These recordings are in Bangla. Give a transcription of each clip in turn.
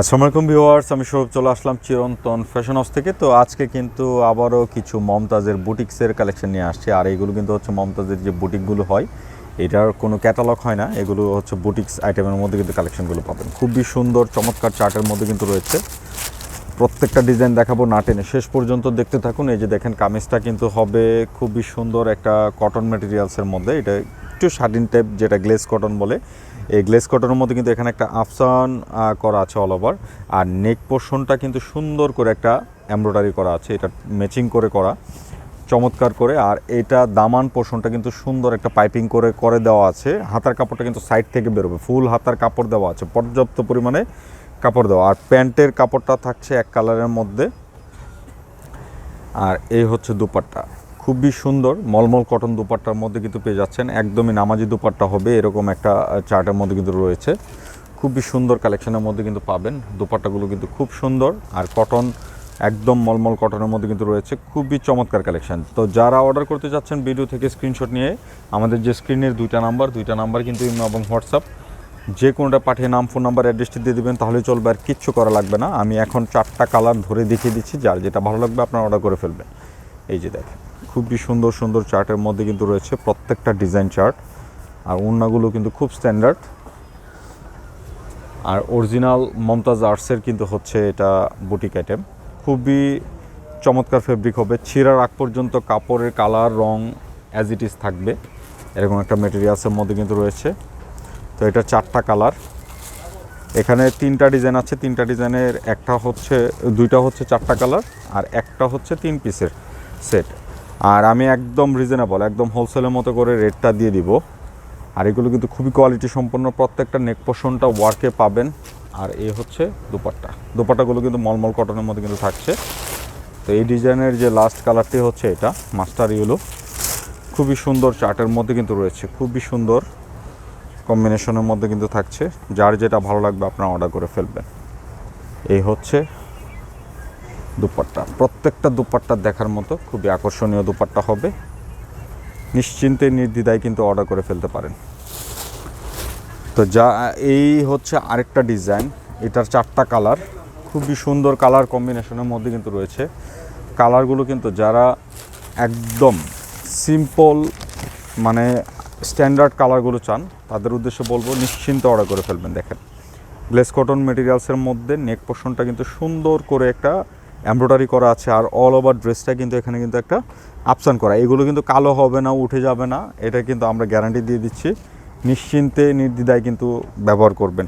আসসালামু আলাইকুম ভিউয়ার্স, আমি সৌরভ, চলে আসলাম চিরন্তন ফ্যাশন হাউস থেকে। তো আজকে কিন্তু আবারও কিছু মমতাজের বুটিক্সের কালেকশন নিয়ে আসছি। আর এইগুলো কিন্তু হচ্ছে মমতাজের যে বুটিকগুলো হয়, এটার কোনো ক্যাটালগ হয় না। এগুলো হচ্ছে বুটিক্স আইটেমের মধ্যে কিন্তু কালেকশনগুলো পাবেন। খুবই সুন্দর, চমৎকার চার্টের মধ্যে কিন্তু রয়েছে। প্রত্যেকটা ডিজাইন দেখাবো না টেনে। শেষ পর্যন্ত দেখতে থাকুন। এই যে দেখেন, কামিজটা কিন্তু হবে খুবই সুন্দর একটা কটন ম্যাটেরিয়ালসের মধ্যে। এটা একটু শার্টিন টাইপ যেটা গ্লেস কটন বলে। এই গ্লেস কটনের মধ্যে কিন্তু এখানে একটা আফসান করা আছে অল ওভার আর নেক পোর্শনটা কিন্তু সুন্দর করে একটা এমব্রয়ডারি করা আছে, এটা ম্যাচিং করে করা, চমৎকার করে। আর এটা দামান পোর্শনটা কিন্তু সুন্দর একটা পাইপিং করে করে দেওয়া আছে। হাতার কাপড়টা কিন্তু সাইড থেকে বেরোবে ফুল হাতার কাপড় দেওয়া আছে, পর্যাপ্ত পরিমাণে কাপড় দেওয়া। আর প্যান্টের কাপড়টা থাকছে এক কালারের মধ্যে। আর এই হচ্ছে দুপাট্টা। খুবই সুন্দর, মলমল কটন দুপাট্টার মধ্যে কিন্তু পেয়ে যাচ্ছেন। একদমই নামাজি দুপাট্টা হবে, এরকম একটা চার্টের মধ্যে কিন্তু রয়েছে। খুবই সুন্দর কালেকশনের মধ্যে কিন্তু পাবেন। দুপাট্টাগুলো কিন্তু খুব সুন্দর আর কটন একদম মলমল কটনের মধ্যে কিন্তু রয়েছে। খুবই চমৎকার কালেকশন তো যারা অর্ডার করতে চাচ্ছেন ভিডিও থেকে স্ক্রিনশট নিয়ে, আমাদের যে স্ক্রিনের দুইটা নাম্বার দুইটা নাম্বার কিন্তু ইমো এবং হোয়াটসঅ্যাপ, যে কোনোটা পাঠিয়ে নাম ফোন নাম্বার অ্যাড্রেসটি দিয়ে দেবেন, তাহলে চলবে আর কিচ্ছু করা লাগবে না। আমি এখন চারটা কালার ধরে দেখিয়ে দিচ্ছি, যার যেটা ভালো লাগবে আপনারা অর্ডার করে ফেলবেন। এই যে দেখেন। খুবই সুন্দর সুন্দর চার্টের মধ্যে কিন্তু রয়েছে প্রত্যেকটা ডিজাইন চার্ট। আর ওড়নাগুলো কিন্তু খুব স্ট্যান্ডার্ড আর অরিজিনাল মমতাজ আর্টসের কিন্তু হচ্ছে এটা বুটিক আইটেম খুবই চমৎকার ফেব্রিক হবে। ছিঁড়ার আগ পর্যন্ত কাপড়ের কালার রং অ্যাজ ইট ইজ থাকবে। এরকম একটা মেটেরিয়ালসের মধ্যে কিন্তু রয়েছে। তো এটা চারটা কালার এখানে তিনটা ডিজাইন আছে। তিনটা ডিজাইনের একটা হচ্ছে, দুইটা হচ্ছে চারটা কালার আর একটা হচ্ছে তিন পিসের সেট আর আমি একদম রিজনেবল একদম হোলসেলের মতো করে রেটটা দিয়ে দিব। আর এগুলো কিন্তু খুবই কোয়ালিটি সম্পন্ন, প্রত্যেকটা নেক পোর্শনটা ওয়ার্কে পাবেন। আর এই হচ্ছে দুপাট্টা। দুপাট্টাগুলো কিন্তু মলমল কটনের মধ্যে কিন্তু থাকছে। তো এই ডিজাইনের যে লাস্ট কালারটি হচ্ছে এটা মাস্টার ইউলো খুবই সুন্দর চার্টের মধ্যে কিন্তু রয়েছে, খুবই সুন্দর কম্বিনেশনের মধ্যে কিন্তু থাকছে। যার যেটা ভালো লাগবে আপনারা অর্ডার করে ফেলবেন। এই হচ্ছে দুপাট্টা। প্রত্যেকটা দুপাট্টা দেখার মতো খুবই আকর্ষণীয় দুপাট্টা হবে। নিশ্চিন্তে নির্দ্বিধায় কিন্তু অর্ডার করে ফেলতে পারেন। তো যা, এই হচ্ছে আরেকটা ডিজাইন এটার চারটা কালার খুবই সুন্দর কালার কম্বিনেশনের মধ্যে কিন্তু রয়েছে। কালারগুলো কিন্তু যারা একদম সিম্পল মানে স্ট্যান্ডার্ড কালারগুলো চান, তাদের উদ্দেশ্যে বলব নিশ্চিন্তে অর্ডার করে ফেলবেন। দেখেন গ্লেস কটন মেটেরিয়ালসের মধ্যে নেক পোর্শনটা কিন্তু সুন্দর করে একটা এমব্রয়ডারি করা আছে আর অল ওভার ড্রেসটা কিন্তু এখানে কিন্তু একটা আপসান করা। এগুলো কিন্তু কালো হবে না, উঠে যাবে না, এটা কিন্তু আমরা গ্যারান্টি দিয়ে দিচ্ছি। নিশ্চিন্তে, নির্দ্বিধায় কিন্তু ব্যবহার করবেন।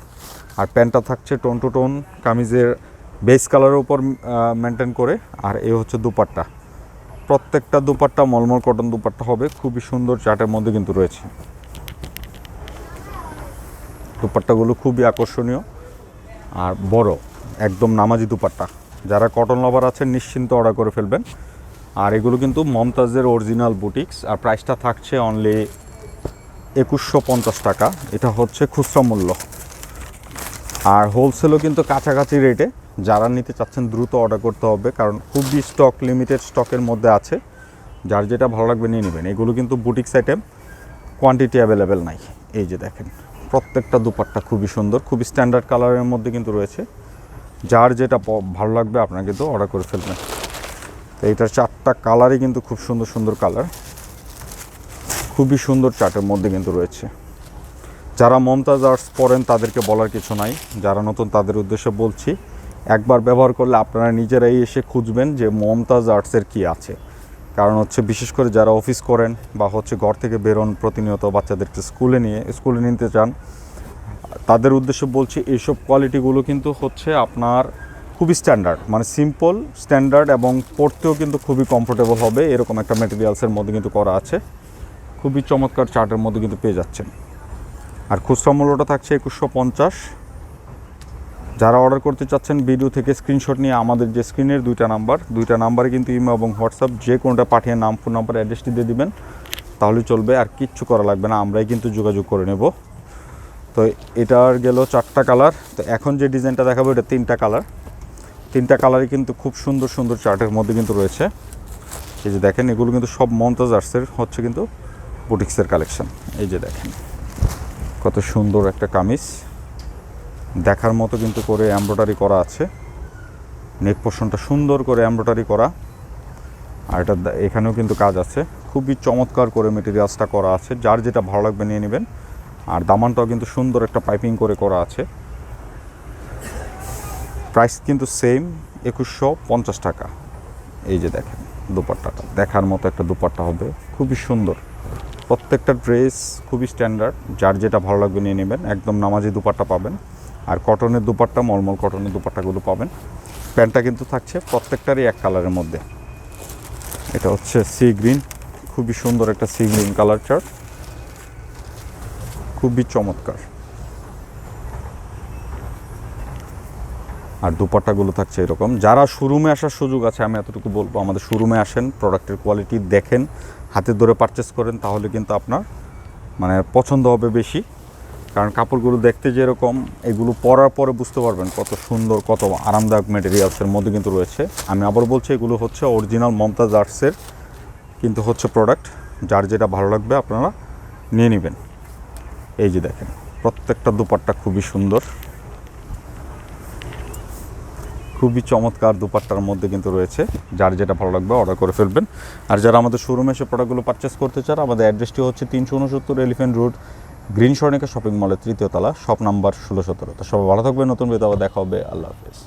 আর প্যান্টটা থাকছে টোন টু টোন কামিজের বেস কালারের উপর মেনটেন করে। আর এ হচ্ছে দুপাট্টা। প্রত্যেকটা দুপাট্টা, মলমল কটন দুপাট্টা হবে। খুবই সুন্দর চার্টের মধ্যে কিন্তু রয়েছে। দুপাট্টাগুলো খুবই আকর্ষণীয়। আর বড়, একদম নামাজি দুপাট্টা। যারা কটন লাভার আছেন, নিশ্চিন্ত অর্ডার করে ফেলবেন। আর এগুলো কিন্তু মমতাজের অরিজিনাল বুটিক্স আর প্রাইসটা থাকছে অনলি একুশশো পঞ্চাশ টাকা। এটা হচ্ছে খুচরা মূল্য। আর হোলসেলও কিন্তু কাছাকাছি রেটে যারা নিতে চাচ্ছেন, দ্রুত অর্ডার করতে হবে, কারণ খুবই স্টক লিমিটেড স্টকের মধ্যে আছে। যার যেটা ভালো লাগবে, নিয়ে নেবেন। এগুলো কিন্তু বুটিক্স আইটেম কোয়ান্টিটি অ্যাভেলেবেল নাই। এই যে দেখেন, প্রত্যেকটা দুপাট্টা খুবই সুন্দর, খুবই স্ট্যান্ডার্ড কালারের মধ্যে কিন্তু রয়েছে। যার যেটা ভালো লাগবে আপনারা কিন্তু অর্ডার করে ফেলবেন। তো এইটার চারটা কালারই কিন্তু খুব সুন্দর সুন্দর কালার খুবই সুন্দর চার্টের মধ্যে কিন্তু রয়েছে। যারা মমতাজ আর্টস পড়েন তাদেরকে বলার কিছু নাই। যারা নতুন তাদের উদ্দেশ্যে বলছি, একবার ব্যবহার করলে আপনারা নিজেরাই এসে খুঁজবেন যে মমতাজ আর্টসের কি আছে। কারণ হচ্ছে বিশেষ করে যারা অফিস করেন বা হচ্ছে ঘর থেকে বেরোন প্রতিনিয়ত বাচ্চাদেরকে স্কুলে নিয়ে, স্কুলে নিতে চান তাদের উদ্দেশ্যে বলছি, এইসব কোয়ালিটিগুলো কিন্তু হচ্ছে আপনার খুবই স্ট্যান্ডার্ড মানে সিম্পল স্ট্যান্ডার্ড এবং পড়তেও কিন্তু খুবই কমফোর্টেবল হবে। এরকম একটা ম্যাটেরিয়ালসের মধ্যে কিন্তু করা আছে। খুবই চমৎকার চার্টের মধ্যে কিন্তু পেয়ে যাচ্ছেন। আর খুচরা মূল্যটা থাকছে একুশশো পঞ্চাশ। যারা অর্ডার করতে চাচ্ছেন ভিডিও থেকে স্ক্রিনশট নিয়ে আমাদের যে স্ক্রিনের দুইটা নাম্বার দুইটা নাম্বারে কিন্তু ইমো এবং হোয়াটসঅ্যাপ যে কোনোটা পাঠিয়ে নাম ফোন নাম্বার অ্যাড্রেসটি দিয়ে দেবেন, তাহলে চলবে। আর কিচ্ছু করা লাগবে না, আমরাই কিন্তু যোগাযোগ করে নেব। তো এটার গেল চারটা কালার। তো এখন যে ডিজাইনটা দেখাবো, এটা তিনটা কালার। তিনটা কালারই কিন্তু খুব সুন্দর সুন্দর চার্টের মধ্যে কিন্তু রয়েছে। এই যে দেখেন, এগুলো কিন্তু সব মমতাজ আর্টসের হচ্ছে কিন্তু বুটিক্সের কালেকশন। এই যে দেখেন, কত সুন্দর একটা কামিজ। দেখার মতো কিন্তু করে এমব্রয়ডারি করা আছে। নেক পোর্শনটা সুন্দর করে এমব্রয়ডারি করা। আর এটা এখানেও কিন্তু কাজ আছে। খুবই চমৎকার করে মেটেরিয়ালসটা করা আছে। যার যেটা ভালো লাগবে নিয়ে নেবেন। আর দামানটাও কিন্তু সুন্দর একটা পাইপিং করে করা আছে। প্রাইস কিন্তু সেম, একুশশো পঞ্চাশ টাকা। এই যে দেখেন, দুপাট্টাটা। দেখার মতো একটা দুপাট্টা হবে। খুবই সুন্দর। প্রত্যেকটা ড্রেস খুবই স্ট্যান্ডার্ড। যার যেটা ভালো লাগবে নিয়ে নেবেন। একদম নামাজি দুপাট্টা পাবেন। আর কটনের দুপাট্টা, মলমল কটনের দুপাট্টাগুলো পাবেন। প্যান্টটা কিন্তু থাকছে প্রত্যেকটারই এক কালারের মধ্যে। এটা হচ্ছে সি গ্রিন। খুবই সুন্দর একটা সি গ্রিন কালার চার্ট। খুবই চমৎকার। আর দুপাট্টাগুলো থাকছে এরকম। যারা শোরুমে আসার সুযোগ আছে, আমি এতটুকু বলব, আমাদের শোরুমে আসেন প্রোডাক্টের কোয়ালিটি দেখেন, হাতে ধরে পারচেস করেন, তাহলে কিন্তু আপনার মানে পছন্দ হবে বেশি। কারণ কাপড়গুলো দেখতে যেরকম, এগুলো পরার পরে বুঝতে পারবেন কত সুন্দর, কত আরামদায়ক মেটেরিয়ালসের মধ্যে কিন্তু রয়েছে। আমি আবার বলছি, এগুলো হচ্ছে অরিজিনাল মমতাজ আর্টসের কিন্তু হচ্ছে প্রোডাক্ট যার যেটা ভালো লাগবে আপনারা নিয়ে নেবেন। এই যে দেখেন, প্রত্যেকটা দুপাট্টা খুবই সুন্দর। খুবই চমৎকার দুপাট্টার মধ্যে কিন্তু রয়েছে। যার যেটা ভালো লাগবে অর্ডার করে ফেলবেন। আর যারা আমাদের শোরুমে এসে প্রোডাক্টগুলো পারচেস করতে চান, আমাদের অ্যাড্রেসটি হচ্ছে তিনশো উনসত্তর Elephant Road green Swarnika shopping মলের তৃতীয় তলা শপ নাম্বার ষোলো সতেরো। তো সবাই ভালো থাকবে নতুন বেতাবা দেখা হবে। আল্লাহ হাফেজ।